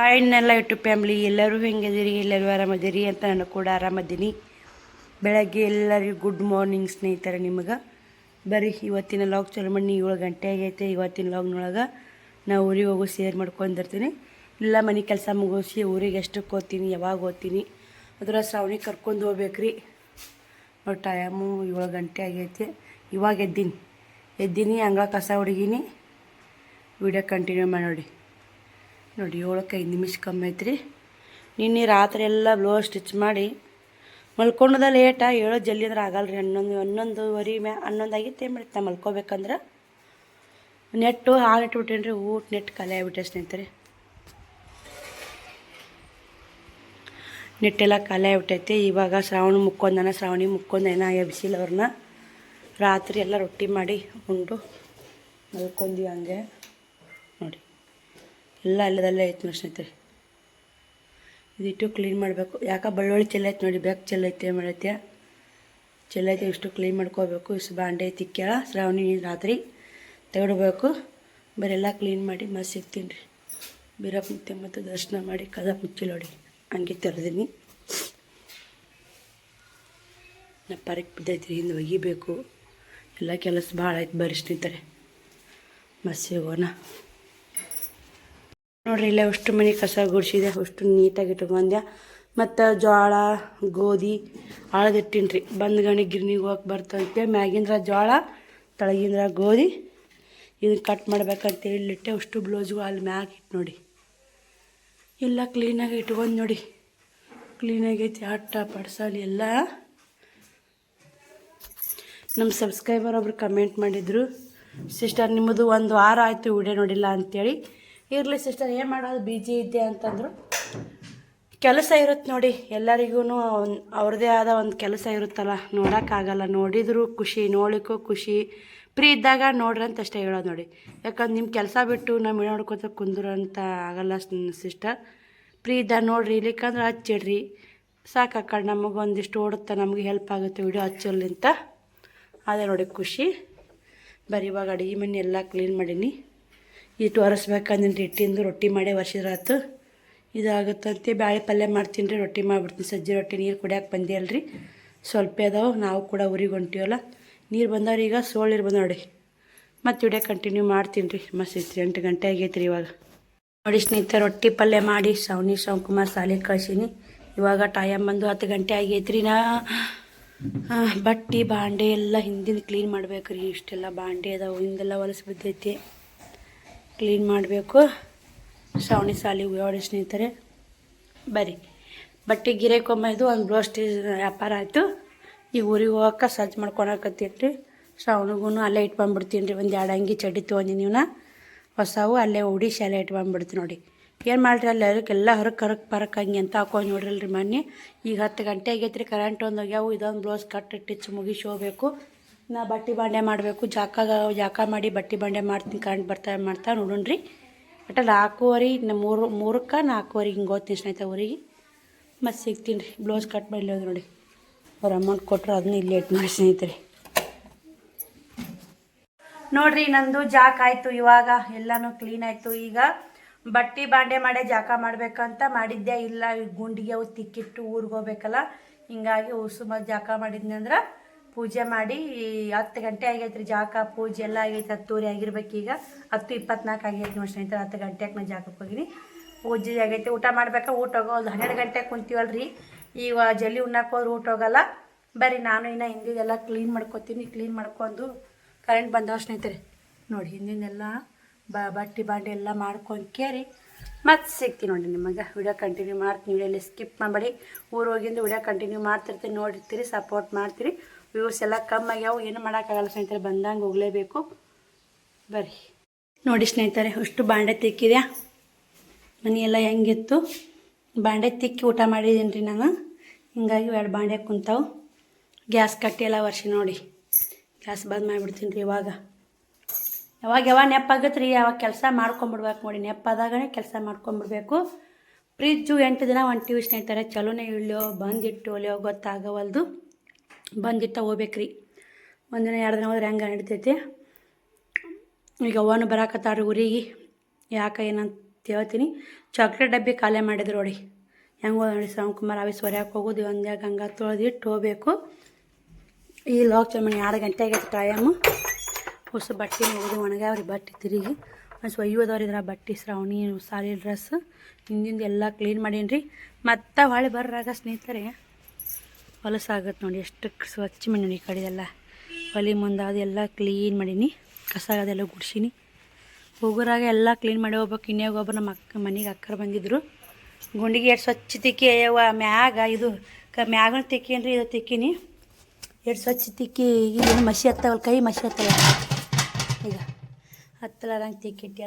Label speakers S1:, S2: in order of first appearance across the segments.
S1: ಆಯ್ನೆಲ್ಲ YouTube family, ಎಲ್ಲರೂ ಹೆಂಗಿದ್ದೀರಿ, ಎಲ್ಲರೂ ಆರಾಮದಿರಿ ಅಂತ ನಾನು ಕೂಡ ಆರಾಮದ್ದೀನಿ ಬೆಳಗ್ಗೆ ಎಲ್ಲರಿಗೂ ಗುಡ್ ಮಾರ್ನಿಂಗ್ ಸ್ನೇಹಿತರೆ ನಿಮಗೆ. ಬರ್ರಿ, ಇವತ್ತಿನ ಲಾಗ್ ಚಲೋ ಮಾಡಿ ಏಳು ಗಂಟೆ ಆಗೈತೆ. ಇವತ್ತಿನ ಲಾಗ್ನೊಳಗೆ ನಾವು ಊರಿಗೆ ಹೋಗಿ ಸೇರ್ ಮಾಡ್ಕೊಂಡಿರ್ತೀನಿ ಇಲ್ಲ, ಮನೆ ಕೆಲಸ ಮುಗಿಸಿ ಊರಿಗೆ ಎಷ್ಟಕ್ಕೆ ಓದ್ತೀನಿ ಯಾವಾಗ ಓದ್ತೀನಿ ಅದರ ಶ್ರಾವಣಿಗೆ ಕರ್ಕೊಂಡು ಹೋಗ್ಬೇಕ್ರಿ. ನೋಡಿ ಟೈಮು ಏಳು ಗಂಟೆ ಆಗೈತೆ. ಇವಾಗ ಎದ್ದೀನಿ. ಎದ್ದೀನಿ ಹಂಗ ಕಸ ಹೊಡಗೀನಿ. ವಿಡಿಯೋ ಕಂಟಿನ್ಯೂ ಮಾಡಿ ನೋಡಿ. ನೋಡಿ, ಏಳಕ್ಕೆ ಐದು ನಿಮಿಷ ಕಮ್ಮಿ ಐತ್ರಿ. ನಿನ್ನೆ ರಾತ್ರಿ ಎಲ್ಲ ಬ್ಲೌಸ್ ಸ್ಟಿಚ್ ಮಾಡಿ ಮಲ್ಕೊಂಡದ ಲೇಟ ಏಳೋ ಜಲ್ದಿ ಅಂದ್ರೆ ಆಗಲ್ಲ ರೀ ಹನ್ನೊಂದು, ಹನ್ನೊಂದುವರೆ ಮ್ಯಾ ಹನ್ನೊಂದು ಆಗಿತ್ತು ಏನು ಮಾಡ್ತಾ ಮಲ್ಕೋಬೇಕಂದ್ರೆ. ನೆಟ್ಟು ಹಾಲು ಇಟ್ಬಿಟ್ಟೇನಿ ರೀ ಊಟ ನೆಟ್ಟು ಖಾಲಿ ಆಗಿಬಿಟ್ಟೆ ಸ್ನೇಹಿತರೆ ನೆಟ್ಟೆಲ್ಲ ಖಾಲಿ ಆಗಿಬಿಟ್ಟೈತೆ. ಇವಾಗ ಶ್ರಾವಣ ಮುಕ್ಕೊಂದನ, ಶ್ರಾವಣಿ ಮುಕ್ಕೊಂದ ಬಿಸಿಲವ್ರನ್ನ ಅವ್ರನ್ನ ರಾತ್ರಿ ಎಲ್ಲ ರೊಟ್ಟಿ ಮಾಡಿ ಉಂಡು ಮಲ್ಕೊಂಡ್ವಿ ಹಂಗೆ. ಎಲ್ಲ ಅಲ್ಲದಲ್ಲೇ ಐತೆ ನೋಡಿ ಸ್ನೇಹಿತರೆ. ಇದಿಟ್ಟು ಕ್ಲೀನ್ ಮಾಡಬೇಕು. ಯಾಕೆ ಬೆಳ್ಳುಳ್ಳಿ ಚೆಲ್ಲೈತೆ ನೋಡಿ ಬ್ಯಾಕ್ ಚೆಲ್ಲೈತೆ ಮಾಡೈತೆ? ಚೆಲ್ಲೈತೆ ಇಷ್ಟು ಕ್ಲೀನ್ ಮಾಡ್ಕೋಬೇಕು. ಇಷ್ಟು ಬಾಂಡೆ ತಿಕ್ಕ್ಯಾಳ ಶ್ರಾವಣಿ ರಾತ್ರಿ ತೆಗೆಡ್ಬೇಕು ಬರೆಲ್ಲ ಕ್ಲೀನ್ ಮಾಡಿ ಮತ್ತೆ ಸಿಗ್ತೀನಿ ರೀ. ಬೀರಪ್ಪ ಮುತ್ತೆ ಮತ್ತು ದರ್ಶನ ಮಾಡಿ, ಕದ ಮುಚ್ಚಿ ನೋಡಿ. ಹಂಗೆ ತೆರೆದೀನಿ ನಾ ಪರಕ್ ಬಿದ್ದೈತೆ ರೀ ಹಿಂದೆ ಒಗಿಬೇಕು. ಎಲ್ಲ ಕೆಲಸ ಭಾಳ ಆಯ್ತು ಬರ್ರಿ ಸ್ನೇಹಿತರೆ. ನೋಡ್ರಿ, ಇಲ್ಲೇ ಅಷ್ಟು ಮನೆ ಕಸ ಗುಡಿಸಿದೆ, ಅಷ್ಟು ನೀಟಾಗಿ ಇಟ್ಕೊಂಡೆ ಮತ್ತು ಜೋಳ ಗೋಧಿ ಆಳದಿಟ್ಟಿನ್ರಿ ಬಂದ ಗಣಿ ಗಿರ್ನಿಗೆ ಹೋಗಕ್ಕೆ ಬರ್ತಂತೆ. ಮ್ಯಾಗಿಂದ್ರ ಜೋಳ ತಳಗಿಂದ್ರ ಗೋಧಿ. ಇದನ್ನು ಕಟ್ ಮಾಡ್ಬೇಕಂತ ಹೇಳಿಟ್ಟೆ ಅಷ್ಟು ಬ್ಲೌಸ್ಗೂ ಅಲ್ಲಿ ಮ್ಯಾಗ ಇಟ್ಟು ನೋಡಿ. ಎಲ್ಲ ಕ್ಲೀನಾಗಿ ಇಟ್ಕೊಂಡು ನೋಡಿ. ಕ್ಲೀನಾಗೈತಿ ಆಟ, ಪಡ್ಸಲಿ ಎಲ್ಲ. ನಮ್ಮ ಸಬ್ಸ್ಕ್ರೈಬರ್ ಒಬ್ರು ಕಮೆಂಟ್ ಮಾಡಿದರು ಸಿಸ್ಟರ್ ನಿಮ್ಮದು ಒಂದು ವಾರ ಆಯಿತು, ವಿಡಿಯೋ ನೋಡಿಲ್ಲ ಅಂತೇಳಿ. ಇರಲಿ ಸಿಸ್ಟರ್ ಏನು ಮಾಡೋದು? ಬಿಜಿ ಇದ್ದೆ ಅಂತಂದರು. ಕೆಲಸ ಇರುತ್ತೆ ನೋಡಿ ಎಲ್ಲರಿಗೂ ಅವ್ರದ್ದೇ ಆದ ಒಂದು ಕೆಲಸ ಇರುತ್ತಲ್ಲ, ನೋಡೋಕ್ಕಾಗಲ್ಲ. ನೋಡಿದ್ರು ಖುಷಿ, ನೋಡಲಿಕ್ಕೂ ಖುಷಿ. ಫ್ರೀ ಇದ್ದಾಗ ನೋಡ್ರಿ ಅಂತ ಅಷ್ಟೇ ಹೇಳೋದು ನೋಡಿ. ಯಾಕಂದ್ರೆ ನಿಮ್ಮ ಕೆಲಸ ಬಿಟ್ಟು ನಮ್ಮ ನೋಡ್ಕೊತ ಕುಂದ್ರು ಅಂತ ಆಗಲ್ಲ ಸಿಸ್ಟರ್ ಫ್ರೀ ಇದ್ದಾಗ ನೋಡ್ರಿ ಇಲ್ಲಿಕಂದ್ರೆ ಹಚ್ಚಿಡ್ರಿ. ಸಾಕು ಅಕ್ಕ ಕಡೆ ನಮಗೆ ಒಂದಿಷ್ಟು ಓಡುತ್ತಾ, ನಮಗೆ ಹೆಲ್ಪ್ ಆಗುತ್ತೆ, ವಿಡಿಯೋ ಹಚ್ಚಲಿಂತ ಅದೇ ನೋಡಿ ಖುಷಿ. ಬರೀ ಇವಾಗ ಅಡುಗೆ ಮನೆ ಎಲ್ಲ ಕ್ಲೀನ್ ಮಾಡೀನಿ. ಇಟ್ಟು ಒರೆಸ್ಬೇಕಂದ್ರೆ ಇಟ್ಟಿಂದು ರೊಟ್ಟಿ ಮಾಡಿ ಒರೆಸಿದ್ರಾತು ಇದಾಗುತ್ತಂತೆ, ಬ್ಯಾಳೆ ಪಲ್ಯ ಮಾಡ್ತೀನಿ ರೀ ರೊಟ್ಟಿ ಮಾಡಿಬಿಡ್ತೀನಿ. ಸಜ್ಜೆ ರೊಟ್ಟಿ ನೀರು ಕುಡಿಯೋಕೆ ಬಂದಿ ಅಲ್ರಿ ಸ್ವಲ್ಪ ಅದಾವೆ, ನಾವು ಕೂಡ ಊರಿಗೆ ಹೊಂಟೀವಲ್ಲ. ನೀರು ಬಂದವ್ರು ಈಗ ಸೋಳಿರು ಬಂದ ನೋಡಿ ಮತ್ತು ಇಡೇ ಕಂಟಿನ್ಯೂ ಮಾಡ್ತೀನಿ ರೀ ಮಸ್ತ್ ಎಂಟು ಗಂಟೆ ಆಗೈತೆ ರೀ ಇವಾಗ. ನೋಡಿ ಸ್ನೇಹಿತರೆ, ರೊಟ್ಟಿ ಪಲ್ಯ ಮಾಡಿ ಸವನಿ ಶಿವಕುಮಾರ್ ಶಾಲೆಗೆ ಕಳ್ಸೀನಿ. ಇವಾಗ ಟೈಮ್ ಬಂದು ಹತ್ತು ಗಂಟೆ ಆಗೈತೆ ರೀ ನಾ ಬಟ್ಟೆ, ಬಾಂಡೆ ಎಲ್ಲ ಹಿಂದಿನ ಕ್ಲೀನ್ ಮಾಡ್ಬೇಕು ರೀ ಇಷ್ಟೆಲ್ಲ ಬಾಂಡೆ ಅದಾವೆ, ಹಿಂದೆಲ್ಲ ಹೊಲಸು ಬಿದ್ದೈತಿ. ಕ್ಲೀನ್ ಮಾಡಬೇಕು. ಶ್ರಾವಣಿ ಸಾಲಿ ಓಡಿ ಸ್ನೇಹಿತರೆ. ಬರ್ರಿ. ಬಟ್ಟೆ ಗಿರೇಕೊಂಬೈದು ಒಂದು ಬ್ಲೌಸ್ ವ್ಯಾಪಾರ ಆಯಿತು. ಈ ಊರಿಗೆ ಹೋಗಕ್ಕೆ ಸಜ್ಜು ಮಾಡ್ಕೊಳಕತ್ತೀನಿ ರೀ ಶ್ರಾವಣಿಗೂ ಅಲ್ಲೇ ಇಟ್ಕೊಂಡ್ಬಿಡ್ತೀನಿ ರೀ ಒಂದು ಎರಡು ಅಂಗಿ ಚಡ್ಡಿ ತೊಗೊಂಡಿನಿ ನೀವು ಹೊಸವು ಅಲ್ಲೇ ಉಡಿ ಶಾಲೆ ಇಟ್ಕೊಂಡ್ಬಿಡ್ತೀನಿ ನೋಡಿ. ಏನು ಮಾಡ್ರಿ ಅಲ್ಲಿ ಅದಕ್ಕೆಲ್ಲ ಹೊರಗೆ ಕರಕ್ ಪರಕ್ ಹಂಗೆ ಅಂತ ಹಾಕೊಂಡು ನೋಡ್ರಲ್ರಿ ಮೊನ್ನೆ. ಈಗ ಹತ್ತು ಗಂಟೆ ಆಗೈತೆ ರೀ ಕರೆಂಟ್ ಒಂದು ಹೋಗ್ಯಾವು. ಇದೊಂದು ಬ್ಲೌಸ್ ಕಟ್ ಟಿಚ್ ಮುಗಿಸಿ ಹೋಗ್ಬೇಕು. ನಾ ಬಟ್ಟೆ ಬಾಂಡೆ ಮಾಡಬೇಕು. ಜಾಕಾಗ ಜಾಕ ಮಾಡಿ ಬಟ್ಟೆ ಬಾಂಡೆ ಮಾಡ್ತೀನಿ ಕರೆಂಟ್ ಬರ್ತಾ ಮಾಡ್ತಾ ನೋಡೋಣ್ರಿ. ಒಟ್ಟು ನಾಲ್ಕೂವರೆ ಮೂರು, ಮೂರಕ್ಕೆ ನಾಲ್ಕೂವರೆಗೆ ಹಿಂಗೆ ಹೋಗ್ತೀನಿ ಸ್ನೇಹಿತ ಊರಿಗೆ. ಮತ್ತು ಸಿಗ್ತೀನಿ ರೀ ಬ್ಲೌಸ್ ಕಟ್ ಮಾಡಿ ನೋಡಿ. ಅವ್ರು ಅಮೌಂಟ್ ಕೊಟ್ಟರು ಅದನ್ನ ಇಲ್ಲಿ ಇಟ್ಟು ಮಾಡಿ ಸ್ನೇಹಿತರೆ. ನೋಡ್ರಿ ನಂದು ಜಾಕ್ ಆಯಿತು ಇವಾಗ. ಎಲ್ಲನೂ ಕ್ಲೀನ್ ಆಯಿತು. ಈಗ ಬಟ್ಟೆ ಬಾಂಡೆ ಮಾಡೇ ಜಾಕ ಮಾಡಬೇಕಂತ ಮಾಡಿದ್ದೆ ಇಲ್ಲ? ಗುಂಡಿಗೆ ಅವು ತಿಕ್ಕಿಟ್ಟು ಊರಿಗೆ ಹೋಗ್ಬೇಕಲ್ಲ? ಹಿಂಗಾಗಿ ಉಸುಮ ಜಾಕ ಮಾಡಿದ್ನಿ ಅಂದ್ರೆ ಪೂಜೆ ಮಾಡಿ ಹತ್ತು ಗಂಟೆ ಆಗೈತೆ ರೀ ಜಾಕ ಪೂಜೆ ಎಲ್ಲ ಆಗೈತೆ ಹತ್ತೂರಿ ಆಗಿರ್ಬೇಕು ಈಗ. ಹತ್ತು ಇಪ್ಪತ್ನಾಲ್ಕು ಆಗೈತೆ ನೋಡಿ ಸ್ನೇಹಿತರೆ, ಹತ್ತು ಗಂಟೆಗೆ ನಾನು ಜಾಕಕ್ಕೆ ಹೋಗಿನಿ. ಪೂಜೆ ಆಗೈತೆ, ಊಟ ಮಾಡ್ಬೇಕಾ, ಊಟ ಹೋಗೋದು ಹನ್ನೆರಡು ಗಂಟೆಗೆ ಕುಂತೀವಲ್ರಿ. ಈಗ ಜಲ್ಲಿ ಉಣ್ಣಕ್ಕೆ ಹೋದ್ರೆ ಊಟ ಹೋಗಲ್ಲ. ಬರ್ರಿ, ನಾನು ಇನ್ನು ಹಿಂದಿದೆಲ್ಲ ಕ್ಲೀನ್ ಮಾಡ್ಕೊತೀನಿ ಕ್ಲೀನ್ ಮಾಡ್ಕೊಂಡು ಕರೆಂಟ್ ಬಂದವ ಸ್ನೇಹಿತರೆ. ನೋಡಿ, ಹಿಂದಿನೆಲ್ಲ ಬ, ಬಟ್ಟೆ ಬಾಂಡೆ ಎಲ್ಲ ಮಾಡ್ಕೊಂಡು ಕೇರಿ. ಮತ್ತೆ ಸಿಗ್ತೀನಿ ನೋಡಿ ನಿಮಗೆ ವಿಡಿಯೋ ಕಂಟಿನ್ಯೂ ಮಾಡ್ತೀನಿ ವಿಡಿಯೋಲಿ ಸ್ಕಿಪ್ ಮಾಡಬೇಡಿ. ಊರು ಹೋಗಿಂದು ವಿಡಿಯೋ ಕಂಟಿನ್ಯೂ ಮಾಡ್ತಿರ್ತೀನಿ, ನೋಡಿರ್ತೀರಿ ಸಪೋರ್ಟ್ ಮಾಡ್ತೀರಿ. ವ್ಯೂಸ್ ಎಲ್ಲ ಕಮ್ಮಿ ಆಗ್ಯಾವು ಏನು ಮಾಡೋಕ್ಕಾಗಲ್ಲ ಸ್ನೇಹಿತರೆ, ಬಂದಂಗೆ ಹೋಗಲೇಬೇಕು. ಬರ್ರಿ. ನೋಡಿ ಸ್ನೇಹಿತರೆ, ಅಷ್ಟು ಬಾಂಡೆ ತಿಕ್ಕಿದ್ಯಾ? ಮನೆಯೆಲ್ಲ ಹೆಂಗಿತ್ತು? ಬಾಂಡೆ ತಿಕ್ಕಿ ಊಟ ಮಾಡಿದ್ದೀನಿ ರೀ ನಾನು. ಹಿಂಗಾಗಿ ಎರಡು ಬಾಂಡೆ ಕುಂತಾವು. ಗ್ಯಾಸ್ ಕಟ್ಟಿ ಎಲ್ಲ ವರ್ಷ ನೋಡಿ. ಗ್ಯಾಸ್ ಬಂದ್ ಮಾಡಿಬಿಡ್ತೀನಿ ರೀ ಇವಾಗ. ಯಾವಾಗ ಯಾವಾಗ ನೆಪ್ಪಾಗತ್ತೆ ರೀ, ಯಾವಾಗ ಕೆಲಸ ಮಾಡ್ಕೊಂಬಿಡ್ಬೇಕು ನೋಡಿ. ನೆಪ್ಪಾದಾಗನೇ ಕೆಲಸ ಮಾಡ್ಕೊಂಬಿಡ್ಬೇಕು. ಫ್ರಿಜ್ಜು ಎಂಟು ದಿನ ಹೊಂಟಿವಿ ಸ್ನೇಹಿತರೆ. ಚಲೋನೇ ಇಳಿಯೋ, ಬಂದಿಟ್ಟು ಒಲಿಯೋ, ಗೊತ್ತಾಗವಲ್ದು. ಬಂದಿಟ್ಟ ಹೋಗ್ಬೇಕ್ರಿ. ಒಂದಿನ ಎರಡು ದಿನ ಹೋದ್ರೆ ಹೆಂಗೆ ನಡಿತೈತಿ? ಈಗ ಅವ್ವನು ಬರಾಕತ್ತಾರ ಊರಿಗೆ. ಯಾಕೆ, ಏನಂತ ಹೇಳ್ತೀನಿ. ಚಾಕ್ಲೇಟ್ ಡಬ್ಬಿ ಖಾಲಿ ಮಾಡಿದ್ರು ನೋಡಿ. ಹೆಂಗೆ ನೋಡಿ ಕುಮಾರ್ ಅವಿ ಸೊರ್ಯಾಕೆ ಹೋಗೋದು ಒಂದೇ ಗಂಗಾ ತೊಳೆದಿಟ್ಟು ಹೋಗ್ಬೇಕು. ಈ ಲಾಕ್ ಚಮಣಿ ಎರಡು ಗಂಟೆ ಆಗೈತೆ ಟೈಮು ಹೊಸ ಬಟ್ಟೆ ಹೋಗೋದು ಒಣಗ್ಯಾವ್ರಿ ಬಟ್ಟೆ ತಿರುಗಿ. ಮತ್ತು ಒಯ್ಯೋದವ್ರು ಇದ್ರ ಬಟ್ಟೆ, ಶ್ರಾವಣಿ ಸಾರಿ ಡ್ರೆಸ್ ಹಿಂದಿಂದ ಎಲ್ಲ ಕ್ಲೀನ್ ಮಾಡೀನಿ ರೀ ಮತ್ತೆ ಹೊಳೆ ಬರ್ರಾಗ ಸ್ನೇಹಿತರೆ ಹೊಲಸಾಗತ್ತೆ ನೋಡಿ, ಎಷ್ಟು ಸ್ವಚ್ಛ ಮಾಡಿ ನೋಡಿ ಈ ಕಡೆ ಎಲ್ಲ. ಹೊಲಿ ಕ್ಲೀನ್ ಮಾಡೀನಿ, ಕಸ ಅದೆಲ್ಲ ಗುಡ್ಸೀನಿ. ಹೋಗೋರಾಗ ಎಲ್ಲ ಕ್ಲೀನ್ ಮಾಡಿ ಹೋಗ್ಬೇಕು. ಇನ್ಯಾಗ ಒಬ್ಬರು ನಮ್ಮ ಅಕ್ಕ ಮನೆಗೆ ಅಕ್ಕರು ಬಂದಿದ್ದರು ಗುಂಡಿಗೆ ಎರಡು ಸ್ವಚ್ಛ ತಿಕ್ಕಿ ಅವ ಮ್ಯಾಗ ಇದು ಕ ಮ್ಯಾಗನ ತಿಕ್ಕೇನ್ರಿ, ಇದು ತಿಕ್ಕೀನಿ. ಎರಡು ಸ್ವಚ್ಛ ತಿಕ್ಕಿ ಏನು ಮಸಿ ಹತ್ತವಲ್ಲ ಕೈ ಮಸಿ ಹತ್ತಲ್ಲ ಈಗ ಹತ್ತಲಾರಂಗೆ ತಿಕ್ಕಿಟ್ಟಿ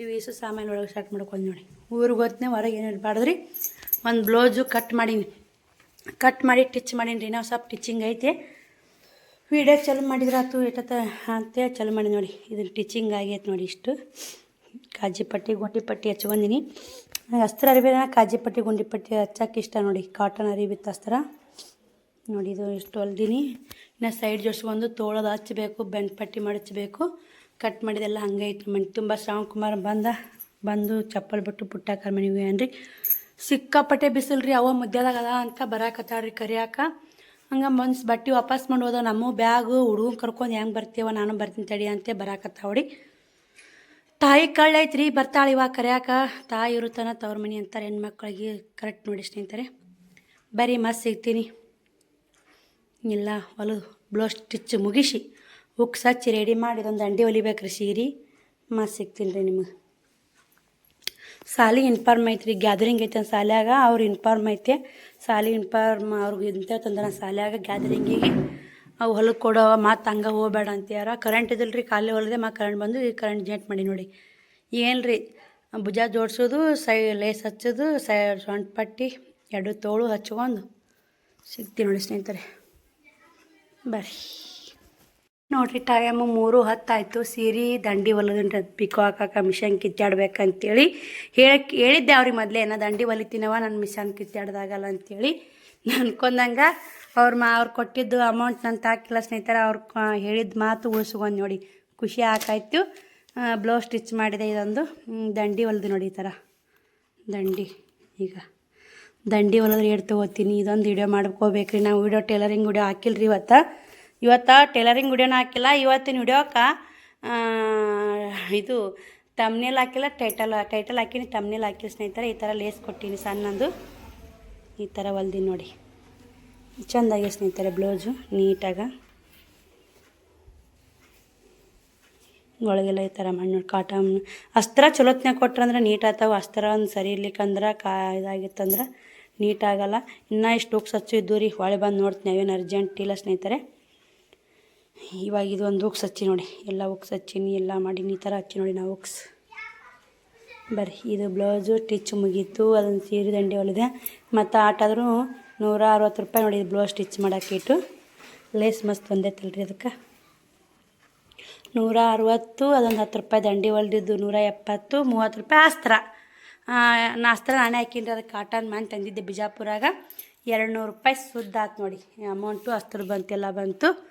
S1: ಇವು ಈಸು ಸಾಮಾನು ಒಳಗೆ ಸ್ಟಾರ್ಟ್ ಮಾಡ್ಕೊಂಡು ನೋಡಿ. ಊರಿಗೆ ಹೋದ್ನೆ ಹೊರಗೆ ಏನು ಮಾಡಿದ್ರಿ ಒಂದು ಬ್ಲೌಸು ಕಟ್ ಮಾಡೀನಿ. ಕಟ್ ಮಾಡಿ ಟಿಚ್ ಮಾಡೀನಿ ರೀ ನಾವು ಸ್ವಲ್ಪ ಟಿಚಿಂಗ್ ಐತೆ. ವಿಡಿಯೋ ಮಾಡಿದ್ರೆ ಮಾಡಿದ್ರಾತು ಎಷ್ಟತ್ತ ಅಂತ ಚಲೋ ಮಾಡಿ ನೋಡಿ. ಇದನ್ನು ಟಿಚಿಂಗ್ ಆಗೈತೆ ನೋಡಿ ಇಷ್ಟು. ಕಾಜಿ ಪಟ್ಟಿ, ಗುಂಡಿ ಪಟ್ಟಿ ಹಚ್ಕೊಂಡಿನಿ ಅಸ್ತ್ರ ಅರಿವೇನ ಕಾಜಿ ಪಟ್ಟಿ, ಗುಂಡಿ ಪಟ್ಟಿ ಹಚ್ಚಕ್ಕೆ ಇಷ್ಟ ನೋಡಿ. ಕಾಟನ್ ಅರಿವಿತ್ತು ಅಸ್ತ್ರ. ನೋಡಿ ಇದು ಇಷ್ಟು ಹೊಲ್ದೀನಿ. ಇನ್ನು ಸೈಡ್ ಜೋಡಿಸ್ಕೊಂಡು ತೋಳದ ಹಚ್ಚಬೇಕು ಬೆಂಡ್ ಪಟ್ಟಿ ಮಡಚಬೇಕು ಕಟ್ ಮಾಡಿದೆಲ್ಲ ಹಂಗೆ ಇತ್ತು ಮನೆ ತುಂಬ ಶ್ರಾವಣ್ ಕುಮಾರ್ ಬಂದ, ಬಂದು ಚಪ್ಪಲ್ ಬಿಟ್ಟು ಪುಟ್ಟಾಕರ್ ಮನೆಗೆ ಏನ್ರಿ? ಸಿಕ್ಕಾಪಟ್ಟೆ ಬಿಸಿಲು ರೀ ಅವ ಮುದ್ದೆದಾಗ ಅದ ಅಂತ ಬರಾಕತ್ತಾಳ್ರಿ ಕರಿಯಾಕ. ಹಂಗೆ ಮನ್ಸು ಬಟ್ಟೆ ವಾಪಸ್ ಮಾಡಿ ಹೋದ ನಮ್ಮ ಬ್ಯಾಗು, ಹುಡುಗನ್ ಕರ್ಕೊಂಡು ಹೆಂಗೆ ಬರ್ತೀವ ನಾನು ಬರ್ತೀನಿ ತಡಿ ಅಂತ ಬರಾಕತ್ತಾವಡಿ ತಾಯಿ ಕಳ್ಳೈತ್ರಿ ಬರ್ತಾಳೆ ಇವಾಗ ಕರೆಯಾಕ. ತಾಯಿ ಇರುತ್ತಾನ ತವ್ರ ಮನೆ ಅಂತಾರೆ, ಹೆಣ್ಮಕ್ಳಿಗೆ ಕರೆಕ್ಟ್ ನೋಡಿ ಸ್ನೇಹಿತರೆ. ಬರೀ ಮಸ್ತ್ ಸಿಗ್ತೀನಿ. ಇಲ್ಲ, ಹೊಲು ಬ್ಲೌಸ್ ಸ್ಟಿಚ್ ಮುಗಿಸಿ, ಉಕ್ಸ್ ಹಚ್ಚಿ ರೆಡಿ ಮಾಡಿ ದಂಡಿ ಹೊಲಿಬೇಕ್ರಿ ಸೀರೆ. ಮಸ್ತ್ ಸಿಗ್ತೀನಿ ರೀ ನಿಮಗೆ. ಸಾಲಿ ಇನ್ಫಾರ್ಮ್ ಐತ್ರಿ ಗ್ಯಾದರಿಂಗ್ ಐತೆ ಸಾಲ್ಯಾಗ, ಅವ್ರು ಇನ್ಫಾರ್ಮ್ ಐತೆ. ಸಾಲಿ ಇನ್ಫಾರ್ಮ್ ಅವ್ರಿಗೆ ಇಂತ ತಂದ್ರೆ ಸಾಲ್ಯಾಗ ಗ್ಯಾದರಿಂಗಿಗೆ ಅವು ಹೊಲಕ್ಕೆ ಕೊಡೋ ಮತ್ತು ಹಂಗೆ ಹೋಗಬೇಡ ಅಂತ ಯಾರ ಕರೆಂಟ್ ಇದಿಲ್ಲ ರೀ ಖಾಲಿ ಹೊಲದೆ ಮತ್ತು ಕರೆಂಟ್ ಬಂದು ಈ ಕರೆಂಟ್ ಜೆಂಟ್ ಮಾಡಿ ನೋಡಿ. ಏನು ರೀ ಭುಜ ಜೋಡಿಸೋದು, ಸೈ ಲೇಸ್ ಹಚ್ಚೋದು, ಸೈ ಸೊಂಟ ಪಟ್ಟಿ, ಎರಡು ತೋಳು ಹಚ್ಕೊಂಡು ಸಿಗ್ತೀನಿ ನೋಡಿ ಸ್ನೇಹಿತರೆ. ಬರ್ರಿ. ನೋಡ್ರಿ ಟೈಮು ಮೂರು ಹತ್ತಾಯಿತು. ಸೀರೆ, ದಂಡಿ ಹೊಲದಿಂದ ಪಿಕೋ ಹಾಕಾಕ ಮಿಷನ್ ಕಿತ್ತಾಡ್ಬೇಕಂತೇಳಿ ಹೇಳಕ್ಕೆ ಹೇಳಿದ್ದೆ ಅವ್ರಿಗೆ ಮೊದಲೇ, ನಾ ದಂಡಿ ಹೊಲಿತೀನವ ನನ್ನ ಮಿಷನ್ ಕಿತ್ತಾಡ್ದಾಗಲ್ಲ ಅಂತೇಳಿ. ಅನ್ಕೊಂಡಂಗೆ ಅವ್ರ ಮಾ, ಅವ್ರು ಕೊಟ್ಟಿದ್ದು ಅಮೌಂಟ್ ನನ್ನ ತಾಕಿಲ್ಲ ಸ್ನೇಹಿತರೆ, ಅವ್ರು ಹೇಳಿದ ಮಾತು ಉಳಿಸ್ಕೊಂಡು ನೋಡಿ. ಖುಷಿ ಹಾಕಾಯ್ತು ಬ್ಲೌಸ್ ಸ್ಟಿಚ್ ಮಾಡಿದೆ ಇದೊಂದು. ದಂಡಿ ಹೊಲಿದು ನೋಡಿ ಈ ಥರ ದಂಡಿ, ಈಗ. ದಂಡಿ ಹೊಲದ್ರೆ ಎರಡು ತೊಗೋತೀನಿ? ಇದೊಂದು ವಿಡಿಯೋ ಮಾಡ್ಕೋಬೇಕ್ರಿ. ನಾವು ವೀಡಿಯೋ ಟೇಲರಿಂಗ್ ವೀಡಿಯೋ ಹಾಕಿಲ್ರಿ ಇವತ್ತು. ಇವತ್ತು ಟೇಲರಿಂಗ್ ವಿಡಿಯೋನ ಹಾಕಿಲ್ಲ, ಇವತ್ತಿನ ವಿಡಿಯೋಕ್ಕೆ ಇದು ತಮ್ನೇಲ್ ಹಾಕಿಲ್ಲ ಟೈಟಲ್ ಟೈಟಲ್ ಹಾಕಿನಿ ತಮ್ನೇಲ್ ಹಾಕಿಲ್ಲ ಸ್ನೇಹಿತರೆ, ಈ ಥರ ಲೇಸ್ ಕೊಟ್ಟೀನಿ ಸಣ್ಣಂದು. ಈ ಥರ ಹೊಲ್ದಿನಿ ನೋಡಿ. ಚೆಂದಾಗಿ ಸ್ನೇಹಿತರೆ ಬ್ಲೌಸು, ನೀಟಾಗಿ. ಒಳಗೆಲ್ಲ ಈ ಥರ ಮಣ್ಣು ಕಾಟನ್ ಅಸ್ತ್ರ ಚಲೋತ್ನಾಗ ಕೊಟ್ರಂದ್ರೆ ನೀಟ್ ಆಗ್ತಾವೆ, ಅಸ್ತ್ರ ಒಂದು ಸರಿ ಇರ್ಲಿಕ್ಕಂದ್ರೆ ಕಾ ಇದಾಗಿತ್ತಂದ್ರೆ ನೀಟಾಗಲ್ಲ ಇನ್ನೂ ಇಷ್ಟು ಉಕ್ಸ್ ಹಚ್ಚು ಇದ್ದು ರೀ ಹೊಳೆ ಬಂದು ನೋಡ್ತೀನಿ ನಾವೇನು ಅರ್ಜೆಂಟ್ ಇಲ್ಲ ಸ್ನೇಹಿತರೆ. ಇವಾಗ ಇದು ಒಂದು ಉಕ್ಸ್ ಹಚ್ಚಿ ನೋಡಿ. ಎಲ್ಲ ಉಕ್ಸ್ ಹಚ್ಚೀನಿ ಎಲ್ಲ ಮಾಡೀನಿ ಈ ಥರ ಹಚ್ಚಿ ನೋಡಿ ನಾವು ಉಕ್ಸ್. ಬರ್ರಿ ಇದು ಬ್ಲೌಸು ಸ್ಟಿಚ್ ಮುಗೀತು. ಅದೊಂದು ಸೀರೆ ದಂಡಿ ಹೊಲಿದೆ. ಮತ್ತು ಆಟಾದ್ರೂ ನೂರ ಅರವತ್ತು ರೂಪಾಯಿ ನೋಡಿ ಬ್ಲೌಸ್ ಸ್ಟಿಚ್ ಮಾಡೋಕ್ಕೆ ಇಟ್ಟು. ಲೇಸ್ ಮಸ್ತ್ ಬಂದೈತಲ್ರಿ ಅದಕ್ಕೆ. ನೂರ ಅರವತ್ತು ಅದೊಂದು ಹತ್ತು ರೂಪಾಯಿ ದಂಡಿ ಹೊಲ್ದಿದ್ದು. ನೂರ ಎಪ್ಪತ್ತು ಮೂವತ್ತು ರೂಪಾಯಿ ಅಸ್ತ್ರ ಆ, ನಾ ಅಸ್ತ್ರ ನಾನೇ ಹಾಕಿನ್ರಿ ಅದಕ್ಕೆ. ಕಾಟನ್ ಮ್ಯಾನ್ ತಂದಿದ್ದೆ ಬಿಜಾಪುರಾಗ. ಎರಡು ನೂರು ರೂಪಾಯಿ ಸುದ್ದ ಆತು ನೋಡಿ ಅಮೌಂಟು ಅಸ್ತ್ರ ಬಂತು ಎಲ್ಲ ಬಂತು.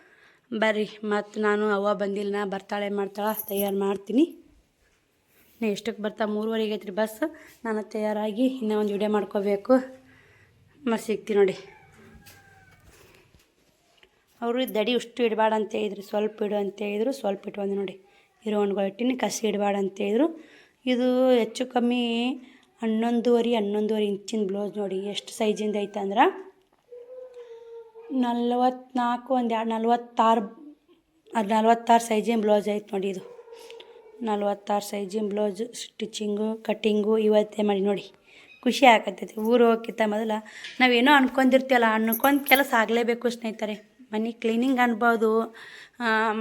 S1: ಬರ್ರಿ ಮತ್ತು ನಾನು ಅವ್ವ ಬಂದಿಲ್ಲ ನಾ ಬರ್ತಾಳೆ ಮಾಡ್ತಾಳೆ, ತಯಾರು ಮಾಡ್ತೀನಿ. ನಾ ಎಷ್ಟಕ್ಕೆ ಬರ್ತಾ, ಮೂರುವರೆಗೆ ಐತ್ರಿ ಬಸ್ ನಾನು ತಯಾರಾಗಿ ಇನ್ನೂ ಒಂದು ವಿಡಿಯೋ ಮಾಡ್ಕೋಬೇಕು. ಮತ್ತು ಸಿಗ್ತೀನಿ ನೋಡಿ. ಅವರು ದಡಿ ಅಷ್ಟು ಇಡಬೇಡ ಅಂತ ಹೇಳಿದ್ರು, ಸ್ವಲ್ಪ ಇಡು ಅಂತ ಹೇಳಿದ್ರು, ಸ್ವಲ್ಪ ಇಟ್ಕೊಂಡು ನೋಡಿ. ಇರೋಣ್ಗಳು ಇಟ್ಟಿನಿ, ಕಸಿ ಇಡಬೇಡ ಅಂತ ಹೇಳಿದ್ರು. ಇದು ಹೆಚ್ಚು ಕಮ್ಮಿ ಹನ್ನೊಂದುವರೆ ಹನ್ನೊಂದುವರೆ ಇಂಚಿನ ಬ್ಲೌಸ್ ನೋಡಿ, ಎಷ್ಟು ಸೈಜಿಂದ ಐತೆ ಅಂದ್ರೆ ನಲ್ವತ್ನಾಲ್ಕು ಒಂದು ಎರಡು ನಲ್ವತ್ತಾರು, ಅದು ನಲ್ವತ್ತಾರು ಸೈಜಿನ ಬ್ಲೌಸ್ ಐತೆ ನೋಡಿ ಇದು. ನಲ್ವತ್ತಾರು ಸೈಜಿನ ಬ್ಲೌಸ್, ಸ್ಟಿಚಿಂಗು, ಕಟ್ಟಿಂಗು ಇವತ್ತೇ ಮಾಡಿ ನೋಡಿ. ಖುಷಿ ಆಗತ್ತೈತಿ ಊರು ಹೋಗಿತ್ತ ಮೊದಲು ನಾವೇನೋ ಅನ್ಕೊಂಡಿರ್ತೀವಲ್ಲ, ಅನ್ಕೊಂಡು ಕೆಲಸ ಆಗಲೇಬೇಕು ಸ್ನೇಹಿತರೆ. ಮನೆ ಕ್ಲೀನಿಂಗ್ ಅನ್ಬೋದು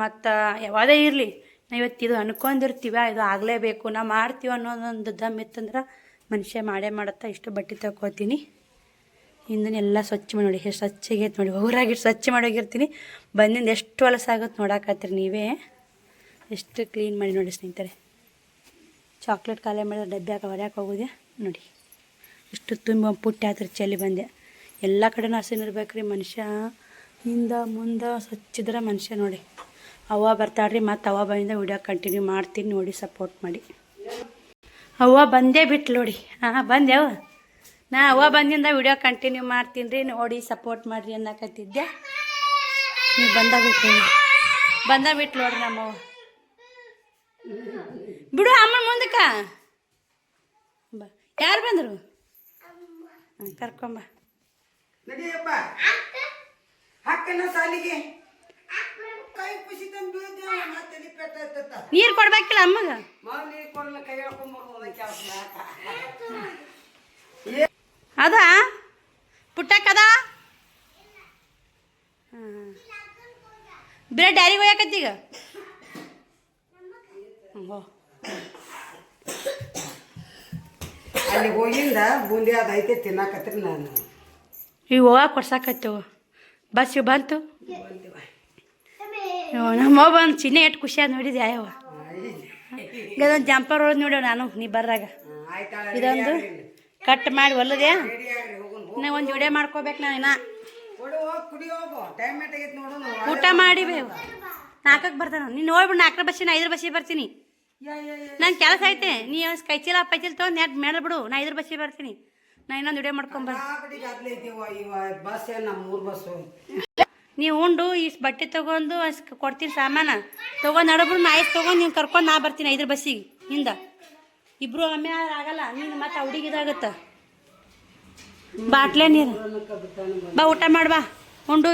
S1: ಮತ್ತು ಯಾವುದೇ ಇರಲಿ ನಾವು ಇವತ್ತು ಇದು ಅನ್ಕೊಂಡಿರ್ತೀವ, ಇದು ಆಗಲೇಬೇಕು, ನಾವು ಮಾಡ್ತೀವಿ ಅನ್ನೋದೊಂದು ದಮ್ ಇತ್ತಂದ್ರೆ ಮನುಷ್ಯ ಮಾಡೇ ಮಾಡುತ್ತಾ ಇಷ್ಟು ಬಟ್ಟೆ ತಗೋತೀನಿ. ಹಿಂದನ್ನೆಲ್ಲ ಸ್ವಚ್ಛ ಮಾಡಿ ನೋಡಿ, ಎಷ್ಟು ಸ್ವಚ್ಛಗೈತೆ ನೋಡಿ. ಊರಾಗಿಟ್ಟು ಸ್ವಚ್ಛ ಮಾಡೋಗಿರ್ತೀನಿ ಬಂದಿಂದ ಎಷ್ಟು ಹೊಲಸಾಗುತ್ತೆ ನೋಡಾಕತ್ತೀರಿ ನೀವೇ. ಎಷ್ಟು ಕ್ಲೀನ್ ಮಾಡಿ ನೋಡಿ ಸ್ನೇಹಿತರೆ. ಚಾಕ್ಲೇಟ್ ಖಾಲಿ ಮಾಡಿದ್ರೆ ಡಬ್ಬಿ ಹಾಕಿ, ಹೊರ್ಯಾಕೆ ಹೋಗೋದೆ ನೋಡಿ. ಇಷ್ಟು ತುಂಬ ಪುಟ್ಟಿ ಆತರ ಚೆಲ್ಲಿ ಬಂದೆ. ಎಲ್ಲ ಕಡೆನೂ ಹಸಿನ ರೀ ಮನುಷ್ಯ. ಹಿಂದ ಮುಂದೆ ಸ್ವಚ್ಛಿದ್ರೆ ಮನುಷ್ಯ ನೋಡಿ. ಅವ್ವ ಬರ್ತಾಳ್ರಿ, ಮತ್ತು ಅವ್ವ ಬಂದಿಂದ ವಿಡಿಯೋ ಕಂಟಿನ್ಯೂ ಮಾಡ್ತೀನಿ ನೋಡಿ ಸಪೋರ್ಟ್ ಮಾಡಿ. ಅವ್ವ ಬಂದೇ ಬಿಟ್ಲು ನೋಡಿ. ಹಾಂ ಬಂದೆವ ನಾ ಅವ ಬಂದಿಂದ ವಿಡಿಯೋ ಕಂಟಿನ್ಯೂ ಮಾಡ್ತೀನಿ ರೀ ನೋಡಿ ಸಪೋರ್ಟ್ ಮಾಡಿರಿ ಅನ್ನಕತ್ತಿದ್ದೆ. ನೀವು ಬಂದ ಬಿಟ್ಟು ಬಂದ ಬಿಟ್ಲು ನೋಡ್ರಿ ನಮ್ಮವ್ವ ಬಿಡು ಅಮ್ಮ ಮುಂದಕ್ಕ. ಬಾ. ಯಾರು ಬಂದರು? ಹಾಂ ಕರ್ಕೊಂಬ ನೀರು ಕೊಡ್ಬೇಕಿಲ್ಲ ಅಮ್ಮಗ? ಅದ? ಪುಟ್ಟಕ್ಕದ? ಬೇರೆ ಡ್ಯಾರಿಗೆ ಹೋಗಕತ್ತಿ ಹೋ
S2: ಅಲ್ಲಿ ಹೋಗಿಂದ ಬೂಂದಿ ಅದು ಐತೆ ತಿನ್ನಾಕತ್ರಿ ನಾನು.
S1: ಈಗ ಹೋಗಕ್ಕೆ ಕೊಡ್ಸಾಕತ್ತೇವು ಬಸ್ ಇವು ಬಂತು? ನಮ್ಮ ಬಂದು ಚಿನ್ನ ಎಷ್ಟು ಖುಷಿಯಾದ ನೋಡಿದ್ಯಾ ಯಾವ ಇದೊಂದು ಜಂಪರ್ ರೋಡ್ ನೋಡ್ಯಾವ ನಾನು ನೀ ಬರ್ರಾಗ. ಇದೊಂದು ಕಟ್ ಮಾಡಿ
S2: ಒಲ್ಲದೆ
S1: ನಾ ಒಂದು ವಿಡಿಯೋ ಮಾಡ್ಕೋಬೇಕು ನಾ ಇನ್ನ. ಊಟ ಮಾಡಿ ನಾಲ್ಕಕ್ಕೆ ಬರ್ತಾನ. ನೀನು ನೋಡ್ಬಿಡು ನಾಲ್ಕರ ಬಸ್ಸಿನ ಐದರ ಬಸ್ಸಿಗೆ ಬರ್ತೀನಿ. ನನ್ನ ಕೆಲಸ ಐತೆ. ನೀ ಕೈಚೀಲ ಪೈಚೀಲ ತೊಗೊಂಡು ನೆಟ್ ಮೇಡ ಬಿಡು ನಾ ಐದರ ಬಸ್ಸಿಗೆ ಬರ್ತೀನಿ. ನಾ ಇನ್ನೊಂದು ವಿಡಿಯೋ
S2: ಮಾಡ್ಕೊಂಬರ್ತೀನಿ
S1: ನೀವು ಉಂಡು ಇಷ್ಟು ಬಟ್ಟೆ ತೊಗೊಂಡು ಅಷ್ಟು ಕೊಡ್ತೀನಿ ಸಾಮಾನು. ತೊಗೊಂಡು ನಡಬ್ರು ನಾ ಐದು ತೊಗೊಂಡು ನೀವು ಕರ್ಕೊಂಡು ನಾ ಬರ್ತೀನಿ ಐದ್ರ ಬಸ್ಸಿಗೆ ಹಿಂದ. ಇಬ್ರು ಆಮ್ಯಾಲ ಆಗಲ್ಲ. ನೀನು ಮತ್ತೆ ಅವಡಿಗೆ ಇದಾಗತ್ತೆ ಬಾಟ್ಲೆ ನೀರು ಬಾ ಊಟ ಮಾಡ್ಬಾ ಉಂಡು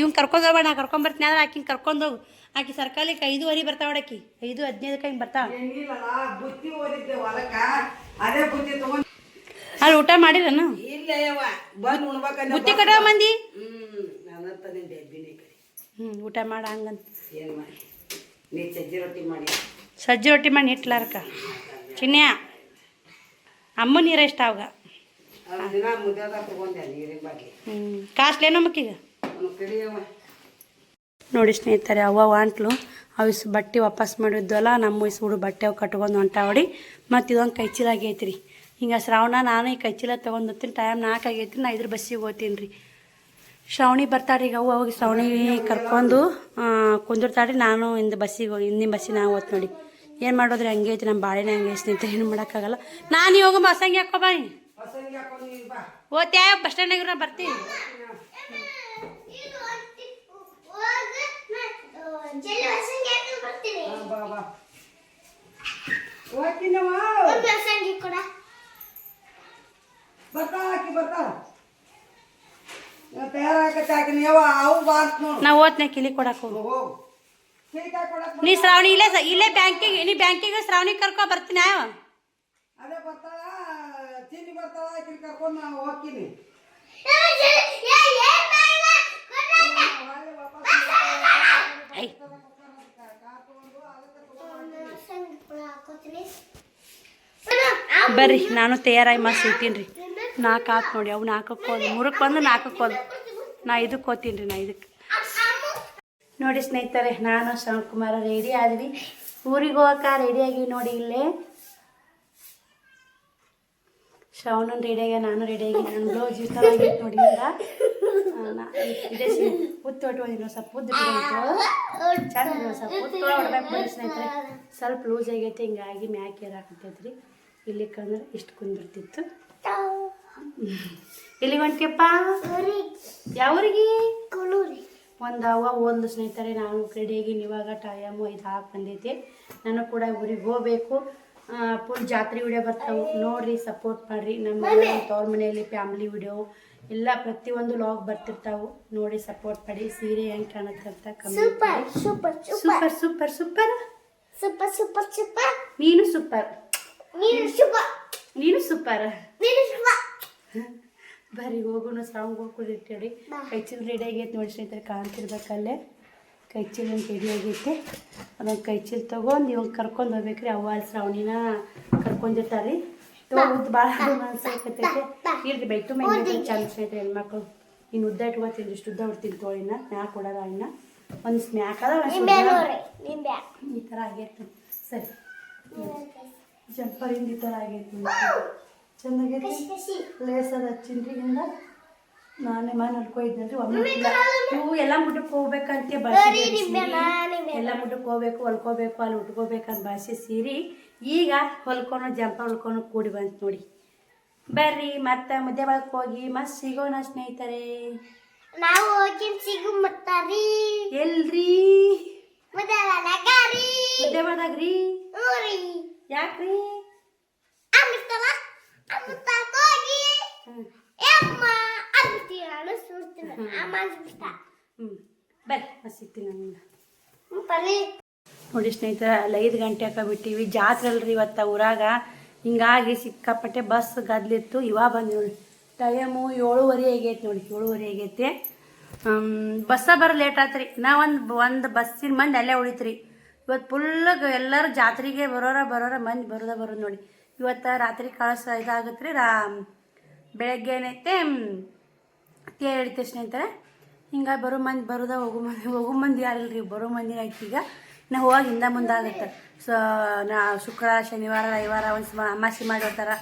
S1: ಇವ್ನ ಕರ್ಕೊಂಡೋಗ್ಬೇಡ ನಾ ಕರ್ಕೊಂಬರ್ತೀನಿ ಅಂದ್ರೆ ಆಕಿನ ಕರ್ಕೊಂಡೋಗು ಆಕಿ ಸರ್ಕಾರಕ್ಕೆ ವರಿ ಬರ್ತಾವ ಆಕಿ. ಐದು ಹದಿನೈದು ಹಿಂಗೆ ಬರ್ತಾವ. ಅಲ್ಲಿ ಊಟ ಮಾಡಿರನ? ಬುತ್ತಿ ಕಟ್ಟ ಮಂದಿ ಹ್ಞೂ ಊಟ ಮಾಡ ಹಂಗಂತ.
S2: ಸಜ್ಜಿ ರೊಟ್ಟಿ ಮಾಡಿ.
S1: ಸಜ್ಜಿ ರೊಟ್ಟಿ ಮಾಡಿ ಇಟ್ಲಾರಕ್ಕ ಚಿನ್ಯ ಅಮ್ಮ ನೀರ ಇಷ್ಟ ಅವಾಗ? ಹ್ಞೂ ಕಾಸ್ಟ್ಲಿ ಏನೋ ಮಕ್ಕೀಗ ನೋಡಿ ಸ್ನೇಹಿತರೆ ಅವ್ವ ವಾಂಟ್ಲು ಅವಿಸ್ ಬಟ್ಟೆ ವಾಪಸ್ ಮಾಡಿದ್ವಲ್ಲ ನಮ್ಮ ಇಸ್ ಹುಡು ಬಟ್ಟೆ ಅವು ಕಟ್ಕೊಂಡು ಹೊಂಟಾವಡಿ ಮತ್ತು ಇದೊಂದು ಕೈಚೀಲ ಆಗೈತಿ ರೀ ಹಿಂಗೆ ಶ್ರಾವಣ ನಾನು ಈ ಕೈಚೀಲ ತೊಗೊಂಡು ಹೋಗ್ತೀನಿ ಟೈಮ್ ನಾಲ್ಕು ಆಗೈತಿ ನಾ ಇದ್ರ ಬಸ್ಸಿಗೆ ಹೋಗ್ತೀನಿ ರೀ ಶ್ರಾವಣಿ ಬರ್ತಾಳೆ ಈಗ ಅವ್ವ ಅವಾಗ ಶ್ರಾವಣಿ ಕರ್ಕೊಂಡು ಕುಂದಿರ್ತಾಳೆ ನಾನು ಇಂದ ಬಸ್ಸಿಗೆ ಹೋಗಿ ಹಿಂದಿನ ಬಸ್ಸಿಗೆ ನಾವು ಓದ್ ನೋಡಿ. ಏನು ಮಾಡೋದ್ರೆ? ಹಂಗೆ ಐತಿ ನಮ್ಮ ಬಾಳೆನೇ ಹಂಗೆ ಐತಿ ಅಂತ ಏನು ಮಾಡೋಕ್ಕಾಗಲ್ಲ. ನಾನು ಇವಾಗ ಮಸಂಗಿ ಹಾಕೋ ಬಾ ಓದ್ಯಾ ಬಸ್ ಸ್ಟ್ಯಾಂಡಾಗಿರೋ ಬರ್ತೀನಿ. ನಾ ಓದ್ನ ಕಿಲಿ ಕೊಡಕ್ಕೆ ಹೋಗು. ನೀ ಶ್ರಾವಣಿ ಇಲ್ಲೇ ಇಲ್ಲೇ ಬ್ಯಾಂಕಿಗೆ ನೀ ಬ್ಯಾಂಕಿಗೆ ಶ್ರಾವಣಿ ಕರ್ಕೊ ಬರ್ತೀನಿ ಯಾವ
S2: ಅದೇ ಬರ್ತಾಳ ಚೀನಿ ಬರ್ತಾಳ ಆಕಿನ ಕರ್ಕೊಂಡು ಹೋಗ್ತೀನಿ.
S1: ಬರ್ರಿ ನಾನು ತಯಾರಾಗಿ ಮಸ್ತ್ ಇರ್ತೀನಿ ರೀ. ನಾಲ್ಕು ಹಾಕಿ ನೋಡಿ ಅವು ನಾಲ್ಕಕ್ಕೆ ಹೋದ್ ಮೂರಕ್ಕೆ ಬಂದು ನಾಲ್ಕಕ್ಕೆ ಹೋದ್. ನಾ ಇದಕ್ಕೆ ಹೋಗ್ತೀನಿ ರೀ ನಾ ಇದಕ್ಕೆ. ನೋಡಿ ಸ್ನೇಹಿತರೆ ನಾನು ಕುಮಾರ ರೆಡಿ ಆದ್ವಿ. ಊರಿಗೆ ಹೋಗಕ್ಕೆ ರೆಡಿಯಾಗಿ ನೋಡಿ ಇಲ್ಲೇ. ಶ್ರವಣನ್ ರೆಡಿಯಾಗಿ ನಾನು ರೆಡಿಯಾಗಿ ನಾನು ಬ್ಲೌಸ್ ಈ ಥರ ನೋಡಿ ಇದೇ ಸ್ವಲ್ಪ ಉದ್ದು ಬಿಡೈತು ಚಂದ ಸ್ವಲ್ಪ ಹೊಡ್ಬೇಕು ಸ್ನೇಹಿತರೆ. ಸ್ವಲ್ಪ ಲೂಸ್ ಆಗೈತೆ ಹಿಂಗಾಗಿ ಮ್ಯಾಕ್ ಏರ್ ರೀ ಇಲ್ಲಿ ಕಂದ್ರೆ ಇಷ್ಟು ಕುಂದಿರ್ತಿತ್ತು. ಇಲ್ಲಿ ಹೊಂಟಿಯಪ್ಪ? ಯಾವ್ರಿಗೆ? ಒಂದು ಒಂದು ಸ್ನೇಹಿತರೆ ನಾನು ರೆಡಿಯಾಗಿ ಇವಾಗ ಟೈಮು ಇದು ಹಾಕಿ ಬಂದೈತಿ ನಾನು ಕೂಡ ಊರಿಗೆ ಹೋಗ್ಬೇಕು. ಫುಲ್ ಜಾತ್ರೆ ವಿಡಿಯೋ ಬರ್ತಾವೆ ನೋಡಿರಿ ಸಪೋರ್ಟ್ ಮಾಡಿರಿ. ನಮ್ಮ ತವ್ರ ಮನೆಯಲ್ಲಿ ಫ್ಯಾಮಿಲಿ ವಿಡಿಯೋ ಎಲ್ಲ ಪ್ರತಿಯೊಂದು ಲಾಗ್ ಬರ್ತಿರ್ತಾವೆ. ನೋಡಿ ಸಪೋರ್ಟ್ ಮಾಡಿ. ಸೀರೆ ಹೆಂಗೆ ಕಾಣುತ್ತೆ ಅಂತ
S3: super super
S1: super super super
S3: super super
S1: ನೀನು ಸೂಪರ್
S3: ನೀನು ಸೂಪರ್
S1: ನೀನು ಸೂಪರ್
S3: ನೀನು ಸೂಪರ್
S1: ಬರ್ರಿ ಹೋಗೋಣ ಸಾಂಗ್ ಹೋಗ್ಕೊಡಿರ್ತೇಳಿ ಕೈ ಚೀಲ ರೆಡಿ ಆಗೈತೆ ನೋಡಿ ಸ್ನೇಹಿತರೆ ಕಾಣ್ತಿರ್ಬೇಕಲ್ಲೇ ಕೈ ಚೀಲ ರೆಡಿ ಆಗೈತೆ. ಅದೊಂದು ಕೈ ಚೀಲ ತೊಗೊಂಡು ಇವಾಗ ಕರ್ಕೊಂಡು ಹೋಗ್ಬೇಕ್ರಿ ಅವ್ವ ಶ್ರಾವಣಿನ ಕರ್ಕೊಂಡಿರ್ತಾರೆ. ಉದ್ದು ಭಾಳ ಅನ್ಸಾಕತ್ತೈತೆ ಇಲ್ರಿ ಬೈಟು ಮೇಲೆ ಚಂದ ಸ್ನೇಹಿತರೆ ಹೆಣ್ಮಕ್ಳು. ಇನ್ನು ಉದ್ದ ಇಟ್ಕೊತೀನಿ ಇಷ್ಟು ಉದ್ದ ಹೊಡ್ತೀನಿ ತೋಳಿನ ಮ್ಯಾಕ್ ಕೊಡಲ್ಲ ಇನ್ನ ಒಂದು ಸ್ನ್ಯಾಕ್ ಅದ ಈ ಥರ ಆಗೈತೆ. ಸರಿ. ಜಂಪರಿಂದ ಈ ಥರ ಆಗೈತೆ. ಚೆನ್ನಾಗೈತೆ
S3: ಲೇಸರ್
S1: ಲೇಸ್ ಅದು ಹಚ್ಚಿನ್ರಿ ಹಿಂದ ನಾನೇ ಮನೆ ಹೊಲ್ಕೊಯ್ದಲ್ರಿ ಒಮ್ಮೆ ಎಲ್ಲ ಮುಟ್ಟಕ್ಕೆ ಹೋಗ್ಬೇಕಂತ
S3: ನಿಂಬೆ
S1: ಎಲ್ಲ ಮುಟ್ಟಕ್ಕೆ ಹೋಗ್ಬೇಕು ಹೊಲ್ಕೋಬೇಕು ಅಲ್ಲಿ ಉಟ್ಕೋಬೇಕಂತ ಭಾಷೆ ಸೀರಿ. ಈಗ ಹೊಲ್ಕೊಂಡು ಜಂಪ ಹೊಲ್ಕೊಂಡು ಕೂಡಿ ಬಂತು ನೋಡಿ. ಬರ್ರಿ ಮತ್ತೆ ಮುದ್ದೆ ಬಳಕ್ ಹೋಗಿ ಮತ್ತೆ ಸಿಗೋಣ ಸ್ನೇಹಿತರೆ.
S3: ನಾವು ಹೋಗಿ ಸಿಗು ಮತ್ತಾರಿ
S1: ಎಲ್ರಿ? ಮುದ್ದೆ ಬಳದಾಗ್ರಿ ಯಾಕ್ರಿ
S3: ಅಮಿತಲ್ಲ ಅಮಿತ ಹೋಗಿ ಯಮ್ಮ ಅಮಿತಿ ನಾನು ಸುಡ್ತೀನಿ ಅಮ್ಮ ಅನ್ಸ್ಬಿಟ್ಟ
S1: ಹ್ಞೂ ಬರ್ರಿ
S3: ಬರೀ
S1: ನೋಡಿ ಸ್ನೇಹಿತರ ಅಲ್ಲಿ ಐದು ಗಂಟೆ ಬಿಟ್ಟಿವಿ. ಜಾತ್ರೆ ಅಲ್ರಿ ಇವತ್ತ ಊರಾಗ. ಹಿಂಗಾಗಿ ಸಿಕ್ಕಾಪಟ್ಟೆ ಬಸ್ ಗದ್ಲಿತ್ತು. ಇವಾಗ ಬಂದು ನೋಡಿ. ಟೈಮು ಏಳುವರೆ ಆಗೈತೆ ನೋಡಿ ಏಳುವರೆ ಆಗೈತೆ. ಬಸ್ಸ ಬರೋ ಲೇಟ್ ಆತ್ರಿ. ನಾ ಒಂದು ಒಂದು ಬಸ್ಸಿನ ಮಂದಿ ಅಲ್ಲೇ ಉಳಿತ್ರಿ. ಇವತ್ತು ಫುಲ್ ಎಲ್ಲರೂ ಜಾತ್ರೆಗೆ ಬರೋರ ಬರೋರ ಮಂದಿ ಬರೋದ ಬರೋದು ನೋಡಿ. ಇವತ್ತು ರಾತ್ರಿ ಕಳಸ ಇದಾಗತ್ತೆ ರೀ ರಾ ಬೆಳಗ್ಗೆ ಏನೈತೆ ತೇ ತಕ್ಷಣ ಅಂತಾರೆ. ಹಿಂಗೆ ಬರೋ ಮಂದಿ ಬರೋದ, ಹೋಗೋ ಮಂದಿ ಹೋಗೋ ಮಂದಿ ಯಾರಿಲ್ರಿ, ಬರೋ ಮಂದಿ ಆಯ್ತು ಈಗ. ನಾ ಹೋಗಿ ಹಿಂದೆ ಮುಂದೆ ಆಗುತ್ತೆ ಸೊ, ನಾ ಶುಕ್ರವಾರ ಶನಿವಾರ, ರವಿವಾರ, ಒಂದು ಅಮಾಸಿ ಮಾಡಿರ್ತಾರೆ.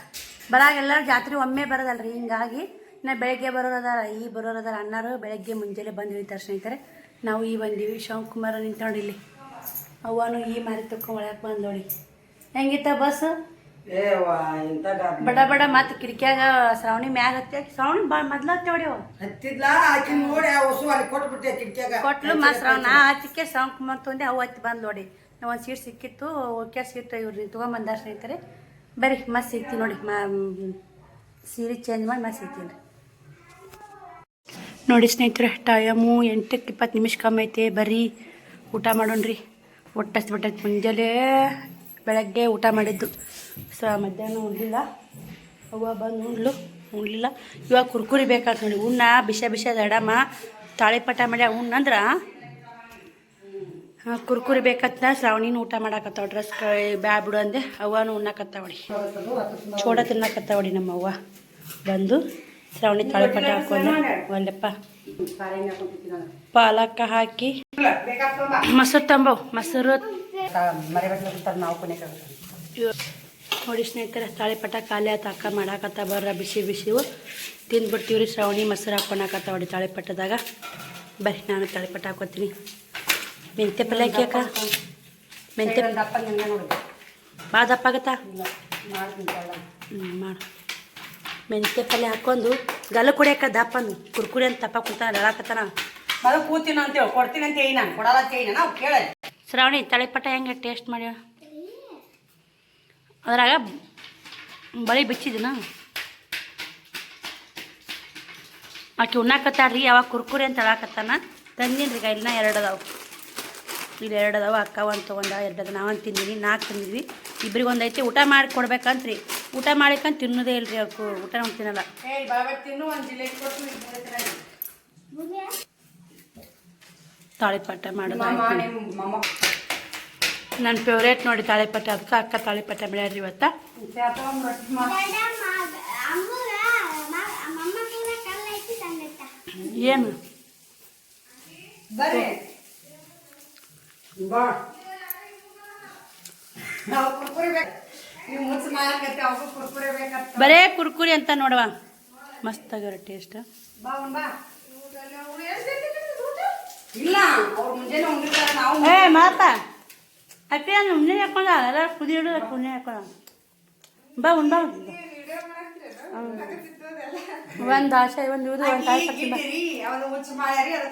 S1: ಬರಾಗ ಎಲ್ಲರೂ ಜಾತ್ರೆ ಒಮ್ಮೆ ಬರೋದಲ್ರಿ, ಹಿಂಗಾಗಿ ನಾ ಬೆಳಗ್ಗೆ ಬರೋರದಾರ, ಈ ಬರೋರದಾರ ಅಣ್ಣಾರು ಬೆಳಗ್ಗೆ ಮುಂಜಾನೆ ಬಂದು ಇಳಿತಾರೆ ಸ್ನೇಹಿತರೆ ನಾವು ಈ ಬಂದೀವಿ ಶಿವಕುಮಾರ ನೋಡಿ ಇಲ್ಲಿ. ಅವನು ಈ ಮಾರಿ ತಕೊಂಡ್ ಒಳಗೆ ಬಂದು ನೋಡಿ ಹೆಂಗಿತ್ತ ಬಸ್?
S2: ಏ ವಾ ಇಂಥ ಗಾದ್
S1: ಬಡ ಬಡ ಮತ್ ಕಿಟಕಿಯಾಗ ಶ್ರಾವಣಿ ಮ್ಯಾಗ ಹತ್ತಿ ಶ್ರಾವಣಿ ಬಾ ಮೊದ್ಲ ಹತ್ತಿ ಹೊಡಿಯವ
S2: ಹತ್ತಿದ್ಲ? ಆಕಿ ನೋಡಿ ಆ ಹೊಸು ಅಲ್ಲಿ ಕೊಟ್ಬಿಟ್ಟೆ
S1: ಕೊಟ್ಲು ಮಾ ಶ್ರಾವಣ. ಹತ್ತಿಕ್ಕೆ ಶ್ರಾವಣ ಕುಮಾರ್ ತೊಂದೆ ಅವು ಹತ್ತಿ ಬಂದ್ ನೋಡಿ. ನಾವು ಒಂದು ಸೀಟ್ ಸಿಕ್ಕಿತ್ತು ಓಕೆ ಸೀಟ್ ಇವ್ರಿ ತೊಗೊಂಬಂದಾರ ಸ್ನೇಹಿತರೆ. ಬರ್ರಿ ಮತ್ತೆ ಸಿಗ್ತೀನಿ ನೋಡಿ. ಮಾ ಸೀರೆ ಚೇಂಜ್ ಮಾಡಿ ಮತ್ತೆ ಸಿಗ್ತೀನಿ ರೀ. ನೋಡಿ ಸ್ನೇಹಿತರೆ ಟೈಮು ಎಂಟಕ್ಕೆ ಇಪ್ಪತ್ತು ನಿಮಿಷ ಕಮ್ಮಿ ಐತೆ. ಬರ್ರಿ ಊಟ ಮಾಡೋಣ್ರಿ. ಒಟ್ಟಷ್ಟು ಬಿಟ್ಟೈತೆ ಮುಂಜಾನೆ ಬೆಳಗ್ಗೆ ಊಟ ಮಾಡಿದ್ದು. ಸೊ ಮಧ್ಯಾಹ್ನ ಉಣ್ಲಿಲ್ಲ. ಅವ್ವ ಬಂದು ಉಂಡ್ಲು ಉಣ್ಲಿಲ್ಲ. ಇವಾಗ ಕುರ್ಕುರಿ ಬೇಕಾಗ್ತದೆ ನೋಡಿ. ಉಣ್ಣ ಬಿಸ ಬಿಸ ದಡಮ್ಮ ತಾಳಿಪಟ ಮಾಡಿ ಉಣ್ಣಂದ್ರೆ ಹಾಂ ಕುರ್ಕುರಿ ಬೇಕತ್ತ ಶ್ರಾವಣಿನ ಊಟ ಮಾಡಾಕತ್ತಾವ ಡ್ರೆಸ್ ಬ್ಯಾ ಬಿಡು ಅಂದೆ. ಅವ್ವನು ಉಣ್ಣಾಕತ್ತಾವಡಿ ಚೋಡ ತಿನ್ನಕತ್ತಾವಡಿ ನಮ್ಮ ಅವ್ವ. ಬಂದು ಶ್ರಾವಣಿ ತಾಳಿಪಟ ಹಾಕೊಂಡು ಒಂದಪ್ಪ. ಪಾಲಕ ಹಾಕಿ. ಮೊಸರು ತಂಬವು. ಮೊಸರು
S2: ಮರಿಬೇಕಂತ ನಾವು
S1: ನೋಡಿ ಸ್ನೇಹಿತರೆ ತಾಳಿಪಟ ಖಾಲಿ ಆಯ್ತು ಅಕ್ಕ ಮಾಡಾಕತ್ತ ಬರ್ರ ಬಿಸಿ ಬಿಸಿವು ರೀ ಶ್ರಾವಣಿ ಮೊಸರು ಹಾಕೊಳಕತ್ತಾವಡಿ ತಾಳಿಪಟ್ಟದಾಗ ಬರ್ರಿ ನಾನು ತಾಳಿಪಟ ಹಾಕೋತೀನಿ. ಮೆಂತ್ಯ ಪಲ್ಯ ಹಾಕಿ ಅಕ್ಕ? ಮೆಂತ್ಯ
S2: ದಪ್ಪ
S1: ಭಾಳ ದಪ್ಪ ಆಗತ್ತಾ. ಹ್ಞೂ ಮಾಡು ಮೆಂತ್ಯ ಪಲ್ಯ ಹಾಕೊಂಡು ಗಲ್ಲ ಕುಡಿಯಕ್ಕ ದಪ್ಪಂದು ಕುರ್ಕುರಿ ಅಂತ ದಪ್ಪ ಕುಂತಾನ ಹೇಳಾಕತ್ತಾನ
S2: ಕೂತೀನಿ ಅಂತೇಳಿ ಕೊಡ್ತೀನಿ ಅಂತ ಹೇಳಿ ನಾನು. ಕೊಡಲ್ಲ ಅಂತ ಹೇಳಿ ನಾವು ಕೇಳ
S1: ಶ್ರಾವಣಿ ತಳಿಪಟ ಹೆಂಗೆ ಟೇಸ್ಟ್ ಮಾಡ್ಯ? ಅದ್ರಾಗ ಬಳಿ ಬಿಚ್ಚಿದಿನ. ಆಕೆ ಉಣ್ಣಾಕತ್ತಾಳ್ರಿ ಯಾವಾಗ ಕುರ್ಕುರಿ ಅಂತ ಹೇಳಾಕತ್ತಾನ. ತಂದೀನಿ ರೀ ಇಲ್ಲಿನ ಎರಡು ಅದಾವು. ಇಲ್ಲಿ ಎರಡು ಅದಾವೆ ಅಕ್ಕ ಒಂದು ತೊಗೊಂಡ ಎರಡು ನಾವೊಂದು ತಿಂದೀನಿ ನಾಲ್ಕು ತಿಂದಿದ್ವಿ ಇಬ್ರಿಗೆ ಒಂದು ಐತಿ ಊಟ ಮಾಡಿ ಕೊಡ್ಬೇಕಂತ್ರಿ. ಊಟ ಮಾಡಿಕಂತ ತಿನ್ನೋದೇ ಇಲ್ರಿ ಅವ್ಕು ಊಟ ನಾವು ತಿನ್ನಲ್ಲ. ತಾಳಿಪಾಠ ಮಾಡೋದು
S2: ಮಾಮ
S1: ಆಯ್ತು.
S2: ನಿಮ್ಮ ಮಮ್ಮ
S1: ನನ್ನ ಫೇವ್ರೇಟ್ ನೋಡಿ ತಾಳಿಪಟ್ಟೆ ಅದಕ್ಕೆ ಅಕ್ಕ ತಾಳಿಪಟ್ಟೆ ಬೆಳೆಯಾಡ್ರಿ ಇವತ್ತ. ಏನು? ಬರೇ ಕುರ್ಕುರಿ ಅಂತ ನೋಡುವ. ಮಸ್ತ್ ಆಗ್ಯಾರ ಟೇಸ್ಟ್ ಏ ಮಾತ. ಅಪ್ಪಿ ನಾನು ಉಣ್ಣೆ ಹಾಕೊಂಡ ಅಲ್ಲ ಕುದಿ ಹಿಡಿದು ಉಣ್ಣೆ ಹಾಕೊಂಡ ಬಾ ಉಣ್ ಬಾ ಒಂದು ಆಶೆ ಒಂದು ಇದು ಒಂದು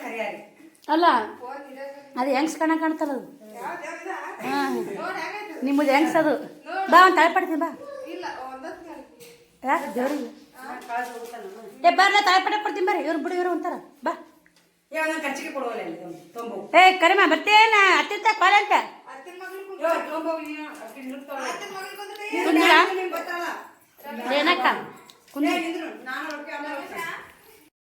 S2: ಕರಿಯಾರಿ
S1: ಅಲ್ಲ ಅದು ಹೆಂಗ್ಸ್ ಕಣ ಕಾಣ್ತಲ್ಲ ಅದು ಹಾಂ ನಿಮ್ಮದು ಹೆಂಗ್ಸ್ ಅದು ಬಾ ಒಂದು ತಾಯಿ ಪಡ್ತೀನಿ ಬಾ ಯಾಕೆ ದೇವ್ರಿಗೆ ಏ ಬರ್ಲ ತಾಯಿ ಪಟ್ಟ ಕೊಡ್ತೀನಿ ಬರ್ರಿ ಇವ್ರು ಬಿಡು ಇವ್ರು ಅಂತಾರ ಬಾ
S2: ಏ
S1: ಕರಿಮ ಬರ್ತೇನ ಅತ್ತಿತ್ತ ಕಾಲ ಕುಂದ್ರ? ಏನಕ್ಕ ಕುಂದ್ರ.